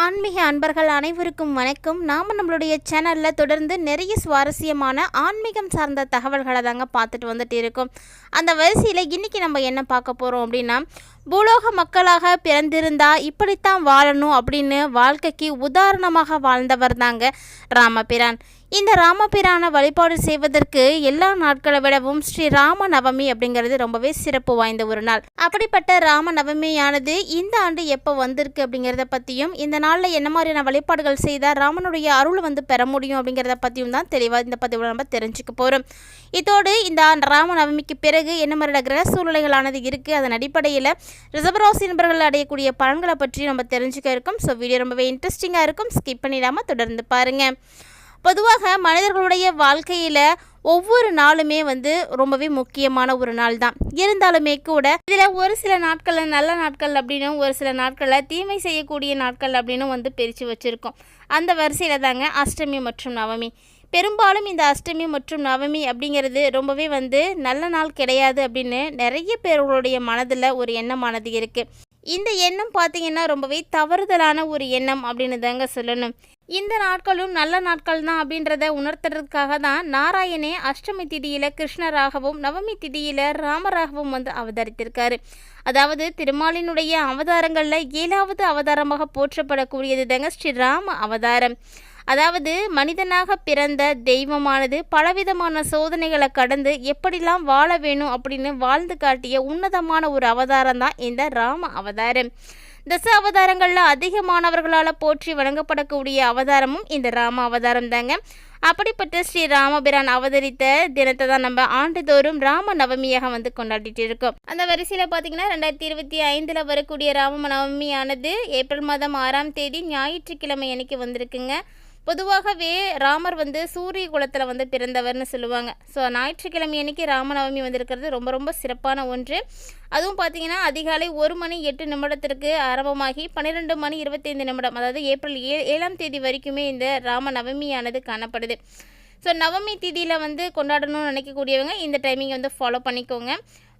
ஆன்மீக அன்பர்கள் அனைவருக்கும் வணக்கம். நாம் நம்மளுடைய சேனலில் தொடர்ந்து நிறைய சுவாரஸ்யமான ஆன்மீகம் சார்ந்த தகவல்களை தாங்க பார்த்துட்டு வந்துட்டு இருக்கோம். அந்த வரிசையில் இன்றைக்கி நம்ம என்ன பார்க்க போகிறோம் அப்படின்னா பூலோக மக்களாக பிறந்திருந்தா இப்படித்தான் வாழணும் அப்படின்னு வாழ்க்கைக்கு உதாரணமாக வாழ்ந்தவர் தாங்க ராமபிரான். இந்த ராமபிரான வழிபாடு செய்வதற்கு எல்லா நாட்களை விடவும் ஸ்ரீ ராம நவமி அப்படிங்கிறது ரொம்பவே சிறப்பு வாய்ந்த ஒரு நாள். அப்படிப்பட்ட ராம நவமியானது இந்த ஆண்டு எப்போ வந்திருக்கு அப்படிங்கிறத பற்றியும் இந்த நாளில் என்ன மாதிரியான வழிபாடுகள் செய்தால் ராமனுடைய அருள் வந்து பெற முடியும் அப்படிங்கிறத பற்றியும் தான் தெளிவாக இந்த பதிவில் நம்ம தெரிஞ்சுக்க போகிறோம் இதோடு இந்த ராம நவமிக்கு பிறகு என்ன மாதிரியான கிரக சூழ்நிலைகளானது இருக்குது அதன் அடிப்படையில் ரிசர்வராசி நண்பர்கள் அடையக்கூடிய பலன்களை பற்றி நம்ம தெரிஞ்சுக்க இருக்கோம். ஸோ வீடியோ ரொம்பவே இன்ட்ரெஸ்டிங்காக இருக்கும். ஸ்கிப் பண்ணிடாமல் தொடர்ந்து பாருங்கள் பொதுவாக மனிதர்களுடைய வாழ்க்கையில் ஒவ்வொரு நாளுமே வந்து ரொம்பவே முக்கியமான ஒரு நாள் தான். இருந்தாலுமே கூட இதில் ஒரு சில நாட்களில் நல்ல நாட்கள் அப்படின்னும் ஒரு சில நாட்களில் தீமை செய்யக்கூடிய நாட்கள் அப்படின்னும் வந்து பிரித்து வச்சுருக்கோம். அந்த வரிசையில் தாங்க அஷ்டமி மற்றும் நவமி. பெரும்பாலும் இந்த அஷ்டமி மற்றும் நவமி அப்படிங்கிறது ரொம்பவே வந்து நல்ல நாள் கிடையாது அப்படின்னு நிறைய பேர்களுடைய மனதில் ஒரு எண்ணமானது இருக்குது இந்த எண்ணம் பார்த்தீங்கன்னா ரொம்பவே தவறுதலான ஒரு எண்ணம் அப்படின்னு தாங்க சொல்லணும். இந்த நாட்களும் நல்ல நாட்கள் தான் அப்படின்றத உணர்த்துறதுக்காக தான் நாராயணே அஷ்டமி திதியில் கிருஷ்ணராகவும் நவமி திதியில் ராமராகவும் வந்து அவதரித்திருக்காரு. அதாவது திருமாலினுடைய அவதாரங்களில் ஏழாவது அவதாரமாக போற்றப்படக்கூடியது தாங்க ஸ்ரீராம அவதாரம். அதாவது மனிதனாக பிறந்த தெய்வமானது பலவிதமான சோதனைகளை கடந்து எப்படிலாம் வாழ வேணும் அப்படின்னு வாழ்ந்து காட்டிய உன்னதமான ஒரு அவதாரம் தான் இந்த ராம அவதாரம். தச அவதாரங்களில் அதிகமானவர்களால் போற்றி வழங்கப்படக்கூடிய அவதாரமும் இந்த ராம அவதாரம் தாங்க. அப்படிப்பட்ட ஸ்ரீ ராமபிரான் அவதரித்த தினத்தை தான் நம்ம ஆண்டுதோறும் ராம நவமியாக வந்து கொண்டாடிட்டு இருக்கோம். அந்த வரிசையில் பார்த்தீங்கன்னா ரெண்டாயிரத்தி இருபத்தி ஐந்தில் வரக்கூடிய ராம நவமியானது ஏப்ரல் மாதம் ஆறாம் தேதி ஞாயிற்றுக்கிழமை அன்னைக்கு வந்திருக்குங்க. பொதுவாகவே ராமர் வந்து சூரிய குலத்தில் வந்து பிறந்தவர்னு சொல்லுவாங்க. ஸோ ஞாயிற்றுக்கிழமை அன்னைக்கு ராமநவமி வந்திருக்கிறது ரொம்ப ரொம்ப சிறப்பான ஒன்று. அதுவும் பார்த்தீங்கன்னா அதிகாலை ஒரு மணி எட்டு நிமிடத்திற்கு ஆரம்பமாகி பன்னிரெண்டு மணி இருபத்தைந்து நிமிடம் அதாவது ஏப்ரல் ஏ ஏழாம் தேதி வரைக்குமே இந்த ராம நவமியானது காணப்படுது. ஸோ நவமி திதியில் வந்து கொண்டாடணும்னு நினைக்கக்கூடியவங்க இந்த டைமிங்கை வந்து ஃபாலோ பண்ணிக்கோங்க.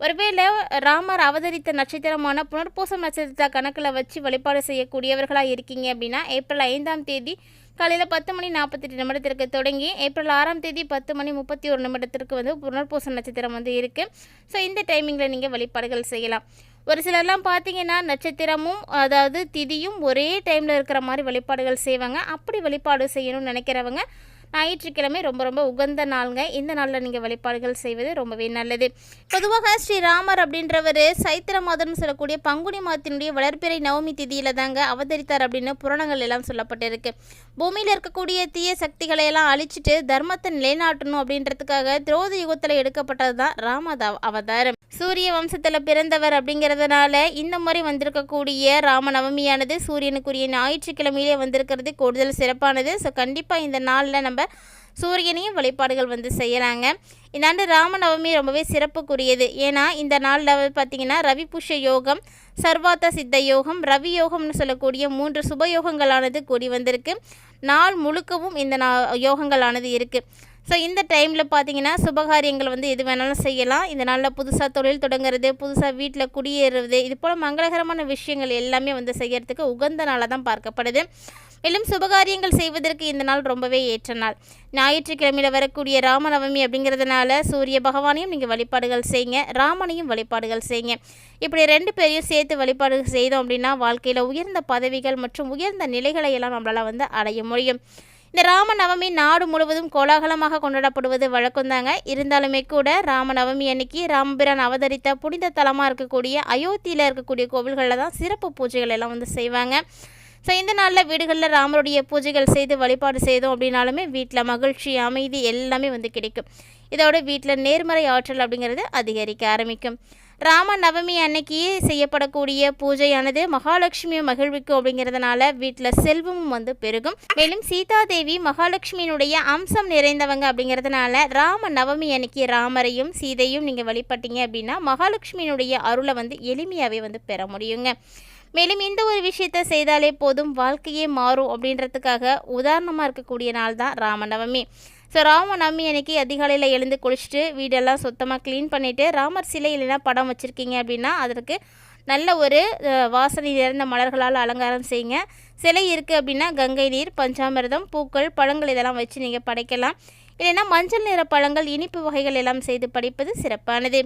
ஒருவேளை ராமர் அவதரித்த நட்சத்திரமான புனர்பூசம் நட்சத்திரத்தை கணக்கில் வச்சு வழிபாடு செய்யக்கூடியவர்களாக இருக்கீங்க அப்படின்னா ஏப்ரல் ஐந்தாம் தேதி காலையில் பத்து மணி நாற்பத்தெட்டு நிமிடத்திற்கு தொடங்கி ஏப்ரல் ஆறாம் தேதி பத்து மணி முப்பத்தி ஒரு நிமிடத்திற்கு வந்து புனர்பூச நட்சத்திரம் வந்து இருக்குது ஸோ இந்த டைமிங்கில் நீங்கள் வழிபாடுகள் செய்யலாம். ஒரு சிலர்லாம் பார்த்தீங்கன்னா நட்சத்திரமும் அதாவது திதியும் ஒரே டைமில் இருக்கிற மாதிரி வழிபாடுகள் செய்வாங்க. அப்படி வழிபாடு செய்யணும்னு நினைக்கிறவங்க ஞாயிற்றுக்கிழமை ரொம்ப ரொம்ப உகந்த நாளுங்க. இந்த நாளில் நீங்கள் வழிபாடுகள் செய்வது ரொம்பவே நல்லது. பொதுவாக ஸ்ரீராமர் அப்படின்றவர் சைத்திர மாதம்னு சொல்லக்கூடிய பங்குனி மாதத்தினுடைய வளர்ப்பிறை நவமி திதியில் தாங்க அவதரித்தார் அப்படின்னு புராணங்கள் எல்லாம் சொல்லப்பட்டிருக்கு. பூமியில் இருக்கக்கூடிய தீய சக்திகளை எல்லாம் அழிச்சிட்டு தர்மத்தை நிலைநாட்டணும் அப்படின்றதுக்காக திரோத யுகத்தில் எடுக்கப்பட்டது தான் ராமதா அவதாரம். சூரிய வம்சத்தில் பிறந்தவர் அப்படிங்கிறதுனால இந்த முறை வந்திருக்கக்கூடிய ராமநவமியானது சூரியனுக்குரிய ஞாயிற்றுக்கிழமையிலே வந்திருக்கிறது. கூடுதல் சிறப்பானது. ஸோ கண்டிப்பாக இந்த நாளில் நம்ம சூரியனையும் வழிபாடுகள் வந்து செய்கிறாங்க இந்த ஆண்டு ராமநவமி ரொம்பவே சிறப்புக்குரியது. ஏன்னா இந்த நாளில் பார்த்தீங்கன்னா ரவி புஷ யோகம் சர்வாத்த சித்த யோகம் ரவி யோகம்னு சொல்லக்கூடிய மூன்று சுப யோகங்களானது கூடி வந்திருக்கு. நாள் முழுக்கவும் இந்த நா யோகங்களானது இருக்குது ஸோ இந்த டைமில் பார்த்தீங்கன்னா சுபகாரியங்கள் வந்து எது வேணாலும் செய்யலாம். இந்த நாளில் புதுசாக தொழில் தொடங்குறது புதுசாக வீட்டில் குடியேறுவது இது போல் மங்களகரமான விஷயங்கள் எல்லாமே வந்து செய்கிறதுக்கு உகந்த நாளாக தான் பார்க்கப்படுது. மேலும் சுபகாரியங்கள் செய்வதற்கு இந்த நாள் ரொம்பவே ஏற்ற நாள். ஞாயிற்றுக்கிழமையில் வரக்கூடிய ராமநவமி அப்படிங்கிறதுனால சூரிய பகவானையும் நீங்கள் வழிபாடுகள் செய்யுங்க ராமனையும் வழிபாடுகள் செய்யுங்க இப்படி ரெண்டு பேரையும் சேர்த்து வழிபாடுகள் செய்தோம் அப்படின்னா வாழ்க்கையில் உயர்ந்த பதவிகள் மற்றும் உயர்ந்த நிலைகளை எல்லாம் நம்மளால் வந்து அடைய முடியும். இந்த ராமநவமி நாடு முழுவதும் கோலாகலமாக கொண்டாடப்படுவது வழக்கம்தாங்க இருந்தாலுமே கூட ராமநவமி அன்னைக்கு ராமபிரான் அவதரித்த புனித தலமாக இருக்கக்கூடிய அயோத்தியில் இருக்கக்கூடிய கோவில்களில் தான் சிறப்பு பூஜைகள் எல்லாம் வந்து செய்வாங்க. ஸோ இந்த நாளில் வீடுகளில் ராமருடைய பூஜைகள் செய்து வழிபாடு செய்தோம் அப்படின்னாலுமே வீட்டில் மகிழ்ச்சி அமைதி எல்லாமே வந்து கிடைக்கும். இதோட வீட்டில் நேர்மறை ஆற்றல் அப்படிங்கிறது அதிகரிக்க ஆரம்பிக்கும். ராம நவமி அன்னைக்கு செய்யப்படக்கூடிய பூஜையானது மகாலட்சுமியை மகிழ்விக்கும் அப்படிங்கிறதுனால வீட்டில் செல்வமும் வந்து பெருகும். மேலும் சீதாதேவி மகாலட்சுமியினுடைய அம்சம் நிறைந்தவங்க அப்படிங்கிறதுனால ராம நவமி அன்னைக்கு ராமரையும் சீதையும் நீங்கள் வழிபட்டீங்க அப்படின்னா மகாலட்சுமியினுடைய அருளை வந்து எளிமையாகவே வந்து பெற முடியுங்க. மேலும் இந்த ஒரு விஷயத்தை செய்தாலே போதும் வாழ்க்கையே மாறும் அப்படின்றதுக்காக உதாரணமாக இருக்கக்கூடிய நாள் தான் ராமநவமி. ஸோ ராமநவமி அன்னைக்கு அதிகாலையில் எழுந்து குளிச்சுட்டு வீடெல்லாம் சுத்தமாக க்ளீன் பண்ணிவிட்டு ராமர் சிலை இல்லைன்னா படம் வச்சுருக்கீங்க அப்படின்னா அதற்கு நல்ல ஒரு வாசனை நிறைந்த மலர்களால் அலங்காரம் செய்யுங்க. சிலை இருக்குது அப்படின்னா கங்கை நீர் பஞ்சாமிர்தம் பூக்கள் பழங்கள் இதெல்லாம் வச்சு நீங்கள் படைக்கலாம். இல்லைன்னா மஞ்சள் நிற பழங்கள் இனிப்பு வகைகள் எல்லாம் செய்து படிப்பது சிறப்பானது.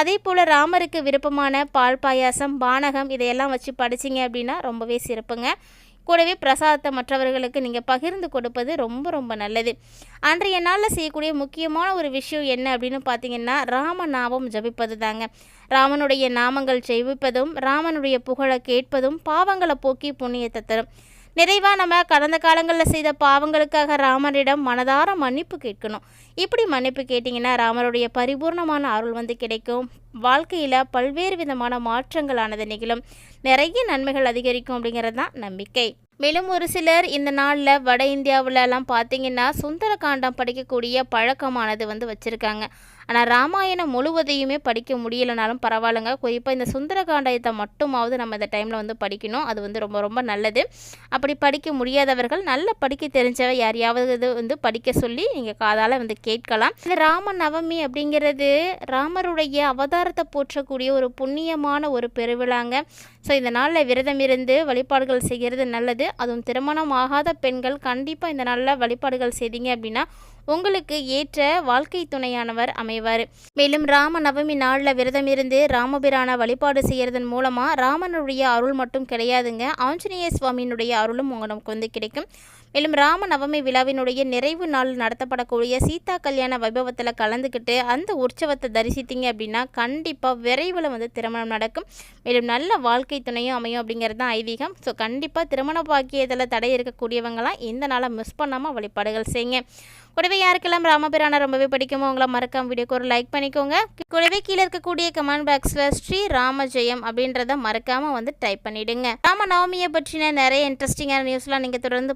அதே போல் ராமருக்கு விருப்பமான பால் பாயாசம் பானகம் இதையெல்லாம் வச்சு படிச்சிங்க அப்படின்னா ரொம்பவே சிறப்புங்க. கூடவே பிரசாதத்தை மற்றவர்களுக்கு நீங்கள் பகிர்ந்து கொடுப்பது ரொம்ப ரொம்ப நல்லது. அன்றைய நாளில் செய்யக்கூடிய முக்கியமான ஒரு விஷயம் என்ன அப்படின்னு பார்த்தீங்கன்னா ராம நாமம் ஜபிப்பது தாங்க ராமனுடைய நாமங்கள் ஜெயிப்பதும் ராமனுடைய புகழை கேட்பதும் பாவங்களை போக்கி புண்ணியத்தை தரும். நிறைவாக நம்ம கடந்த காலங்களில் செய்த பாவங்களுக்காக ராமரிடம் மனதார மன்னிப்பு கேட்கணும். இப்படி மன்னிப்பு கேட்டிங்கன்னா ராமருடைய பரிபூர்ணமான அருள் வந்து கிடைக்கும். வாழ்க்கையில் பல்வேறு விதமான மாற்றங்களானது நிகழும். நிறைய நன்மைகள் அதிகரிக்கும் அப்படிங்கிறது தான் நம்பிக்கை. மேலும் ஒரு சிலர் இந்த நாளில் வட இந்தியாவிலலாம் பார்த்தீங்கன்னா சுந்தரகாண்டம் படிக்கக்கூடிய பழக்கமானது வந்து வச்சுருக்காங்க. ஆனால் ராமாயணம் முழுவதையுமே படிக்க முடியலைனாலும் பரவாயில்லைங்க. குறிப்பாக இந்த சுந்தரகாண்டயத்தை மட்டுமாவது நம்ம இந்த டைமில் வந்து படிக்கணும். அது வந்து ரொம்ப ரொம்ப நல்லது. அப்படி படிக்க முடியாதவர்கள் நல்ல படிக்க தெரிஞ்சவ யாரையாவது வந்து படிக்க சொல்லி நீங்கள் காதால் வந்து கேட்கலாம். இந்த ராம நவமி அப்படிங்கிறது ராமருடைய அவதாரத்தை போற்றக்கூடிய ஒரு புண்ணியமான ஒரு பெருவிழாங்க. ஸோ இந்த நாளில் விரதம் இருந்து வழிபாடுகள் செய்கிறது நல்லது. அதுவும் திருமணம் ஆகாத பெண்கள் கண்டிப்பாக இந்த நாளில் வழிபாடுகள் செய்தீங்க அப்படின்னா உங்களுக்கு ஏற்ற வாழ்க்கை துணையானவர் அமைவார். மேலும் ராம நவமி நாளில் விரதம் இருந்து ராமபிரான வழிபாடு செய்கிறதன் மூலமாக ராமனுடைய அருள் மட்டும் கிடையாதுங்க. ஆஞ்சநேய சுவாமியினுடைய அருளும் உங்களுக்கு வந்து கிடைக்கும். மேலும் ராம நவமி விழாவினுடைய நிறைவு நாள் நடத்தப்படக்கூடிய சீதா கல்யாண வைபவத்தில் கலந்துக்கிட்டு அந்த உற்சவத்தை தரிசித்தீங்க அப்படின்னா கண்டிப்பாக விரைவில் வந்து திருமணம் நடக்கும். மேலும் நல்ல வாழ்க்கை துணையும் அமையும் அப்படிங்கிறது தான் ஐதீகம். ஸோ கண்டிப்பாக திருமண பாக்கியத்தில் தடை இருக்கக்கூடியவங்களாம் இந்த நாளை மிஸ் பண்ணாமல் வழிபாடுகள் செய்யுங்க. கூடவே யாருக்கெல்லாம் ராமபிரான ரொம்பவே பிடிக்குமோ உங்களை மறக்காம வீடியோக்கு ஒரு லைக் பண்ணிக்கோங்க. கூடவே கீழே இருக்கக்கூடிய கமெண்ட் பாக்ஸில் ஸ்ரீ ராம ஜெயம் அப்படின்றத மறக்காமல் வந்து டைப் பண்ணிவிடுங்க ராம நவமியை பற்றின நிறைய இன்ட்ரெஸ்டிங்கான நியூஸ்லாம் நீங்கள் தொடர்ந்து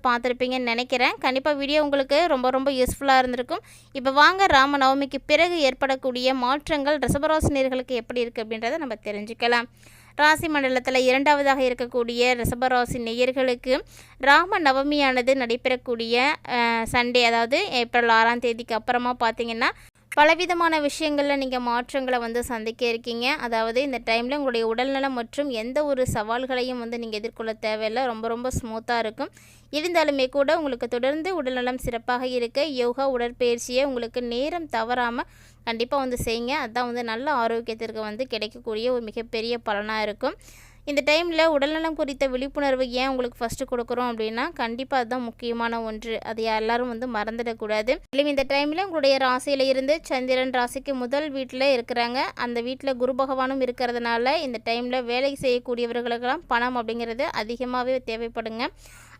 இருப்பீங்கன்னு நினைக்கிறேன். கண்டிப்பாக வீடியோ உங்களுக்கு ரொம்ப ரொம்ப யூஸ்ஃபுல்லாக இருந்திருக்கும். இப்போ வாங்க ராம நவமிக்கு பிறகு ஏற்படக்கூடிய மாற்றங்கள் ரசபராசினியர்களுக்கு எப்படி இருக்குது அப்படின்றத நம்ம தெரிஞ்சுக்கலாம். ராசி மண்டலத்தில் இரண்டாவதாக இருக்கக்கூடிய ரிஷபராசி நேயர்களுக்கு ராம நவமியானது நடைபெறக்கூடிய சண்டே அதாவது ஏப்ரல் ஆறாம் தேதிக்கு அப்புறமா பார்த்தீங்கன்னா பலவிதமான விஷயங்களில் நீங்கள் மாற்றங்களை வந்து சந்திக்க இருக்கீங்க. அதாவது இந்த டைமில் உங்களுடைய உடல்நலம் மற்றும் எந்த ஒரு சவால்களையும் வந்து நீங்கள் எதிர்கொள்ள தேவையில்லை. ரொம்ப ரொம்ப ஸ்மூத்தாக இருக்கும். இருந்தாலுமே கூட உங்களுக்கு தொடர்ந்து உடல்நலம் சிறப்பாக இருக்க யோகா உடற்பயிற்சியை உங்களுக்கு நேரம் தவறாமல் கண்டிப்பாக வந்து செய்யுங்க. அதுதான் வந்து நல்ல ஆரோக்கியத்திற்கு வந்து கிடைக்கக்கூடிய ஒரு மிகப்பெரிய பலனாக இருக்கும். இந்த டைமில் உடல்நலம் குறித்த விழிப்புணர்வு ஏன் உங்களுக்கு ஃபஸ்ட்டு கொடுக்குறோம் அப்படின்னா கண்டிப்பாக அதுதான் முக்கியமான ஒன்று. அது எல்லாரும் வந்து மறந்துடக்கூடாது. மேலும் இந்த டைமில் உங்களுடைய ராசியில் இருந்து சந்திரன் ராசிக்கு முதல் வீட்டில் இருக்கிறாங்க. அந்த வீட்டில் குரு பகவானும் இருக்கிறதுனால இந்த டைமில் வேலை செய்யக்கூடியவர்களுக்கெல்லாம் பணம் அப்படிங்கிறது அதிகமாகவே தேவைப்படுங்க.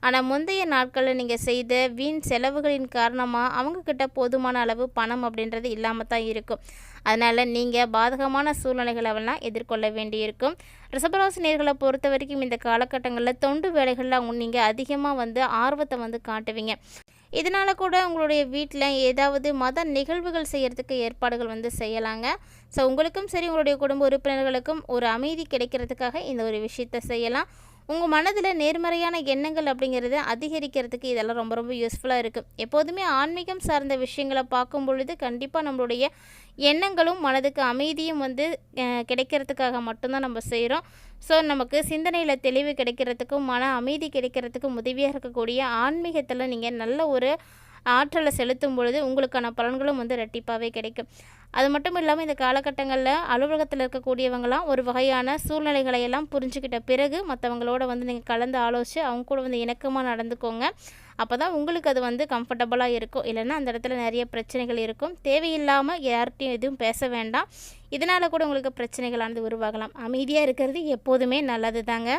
ஆனால் முந்தைய நாட்களில் நீங்கள் செய்த வீண் செலவுகளின் காரணமாக அவங்கக்கிட்ட போதுமான அளவு பணம் அப்படின்றது இல்லாமல் தான் இருக்கும். அதனால் நீங்கள் பாதகமான சூழ்நிலைகளெல்லாம் எதிர்கொள்ள வேண்டியிருக்கும். ரிசபராசினியர்களை பொறுத்த வரைக்கும் இந்த காலகட்டங்களில் தொண்டு வேலைகளில் நீங்கள் அதிகமாக வந்து ஆர்வத்தை வந்து காட்டுவீங்க. இதனால் கூட உங்களுடைய வீட்டில் ஏதாவது மத நிகழ்வுகள் செய்கிறதுக்கு ஏற்பாடுகள் வந்து செய்யலாங்க. ஸோ உங்களுக்கும் சரி உங்களுடைய குடும்ப உறுப்பினர்களுக்கும் ஒரு அமைதி கிடைக்கிறதுக்காக இந்த ஒரு விஷயத்தை செய்யலாம். உங்கள் மனதில் நேர்மறையான எண்ணங்கள் அப்படிங்கிறது அதிகரிக்கிறதுக்கு இதெல்லாம் ரொம்ப ரொம்ப யூஸ்ஃபுல்லாக இருக்குது எப்போதுமே ஆன்மீகம் சார்ந்த விஷயங்களை பார்க்கும் பொழுது கண்டிப்பாக நம்மளுடைய எண்ணங்களும் மனதுக்கு அமைதியும் வந்து கிடைக்கிறதுக்காக மட்டும்தான் நம்ம செய்கிறோம் ஸோ நமக்கு சிந்தனையில் தெளிவு கிடைக்கிறதுக்கும் மன அமைதி கிடைக்கிறதுக்கும் உதவியாக இருக்கக்கூடிய ஆன்மீகத்தில் நீங்கள் நல்ல ஒரு ஆற்றலை செலுத்தும் பொழுது உங்களுக்கான பலன்களும் வந்து ரெட்டிப்பாகவே கிடைக்கும். அது மட்டும் இல்லாமல் இந்த காலகட்டங்களில் அலுவலகத்தில் இருக்கக்கூடியவங்களாம் ஒரு வகையான சூழ்நிலைகளை எல்லாம் புரிஞ்சுக்கிட்ட பிறகு மற்றவங்களோட வந்து நீங்கள் கலந்து ஆலோசித்து அவங்க கூட வந்து இணக்கமாக நடந்துக்கோங்க. அப்போ தான் உங்களுக்கு அது வந்து கம்ஃபர்டபுளாக இருக்கும். இல்லைன்னா அந்த இடத்துல நிறைய பிரச்சனைகள் இருக்கும். தேவையில்லாமல் யார்கிட்டையும் எதுவும் பேச வேண்டாம். இதனால் கூட உங்களுக்கு பிரச்சனைகளானது உருவாகலாம். அமைதியாக இருக்கிறது எப்போதுமே நல்லது தாங்க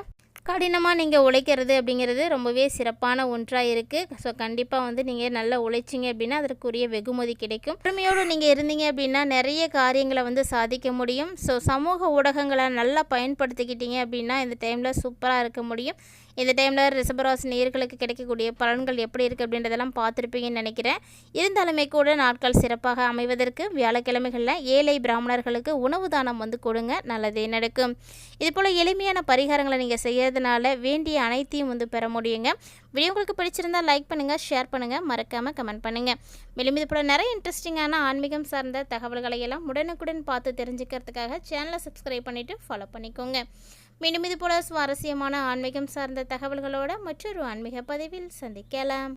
கடினமாக நீங்கள் உழைக்கிறது அப்படிங்கிறது ரொம்பவே சிறப்பான ஒன்றாக இருக்குது ஸோ கண்டிப்பாக வந்து நீங்கள் நல்லா உழைச்சிங்க அப்படின்னா அதற்குரிய வெகுமதி கிடைக்கும். பொறுமையோடு நீங்கள் இருந்தீங்க அப்படின்னா நிறைய காரியங்களை வந்து சாதிக்க முடியும். ஸோ சமூக ஊடகங்களை நல்லா பயன்படுத்திக்கிட்டீங்க அப்படின்னா இந்த டைமில் சூப்பராக இருக்க முடியும். இந்த டைமில் ரிஷபராசி நேர்களுக்கு கிடைக்கக்கூடிய பலன்கள் எப்படி இருக்குது அப்படின்றதெல்லாம் பார்த்துருப்பீங்கன்னு நினைக்கிறேன். இருந்தாலுமே கூட நாட்கள் சிறப்பாக அமைவதற்கு வியாழக்கிழமைகளில் ஏழை பிராமணர்களுக்கு உணவு தானம் வந்து கொடுங்க நல்லதே நடக்கும். இதுபோல் எளிமையான பரிகாரங்களை நீங்கள் செய்கிறதுனால வேண்டிய அனைத்தையும் வந்து பெற முடியுங்க. வீடியோ உங்களுக்கு பிடிச்சிருந்தால் லைக் பண்ணுங்கள் ஷேர் பண்ணுங்கள் மறக்காமல் கமெண்ட் பண்ணுங்கள் மேலும் இது போல் நிறைய இன்ட்ரெஸ்டிங்கான ஆன்மீகம் சார்ந்த தகவல்களை எல்லாம் உடனுக்குடன் பார்த்து தெரிஞ்சுக்கிறதுக்காக சேனலை சப்ஸ்கிரைப் பண்ணிவிட்டு ஃபாலோ பண்ணிக்கோங்க. மீண்டும் இது போல சுவாரஸ்யமான ஆன்மீகம் சார்ந்த தகவல்களோட மற்றொரு ஆன்மீக பதிவில் சந்திக்கலாம்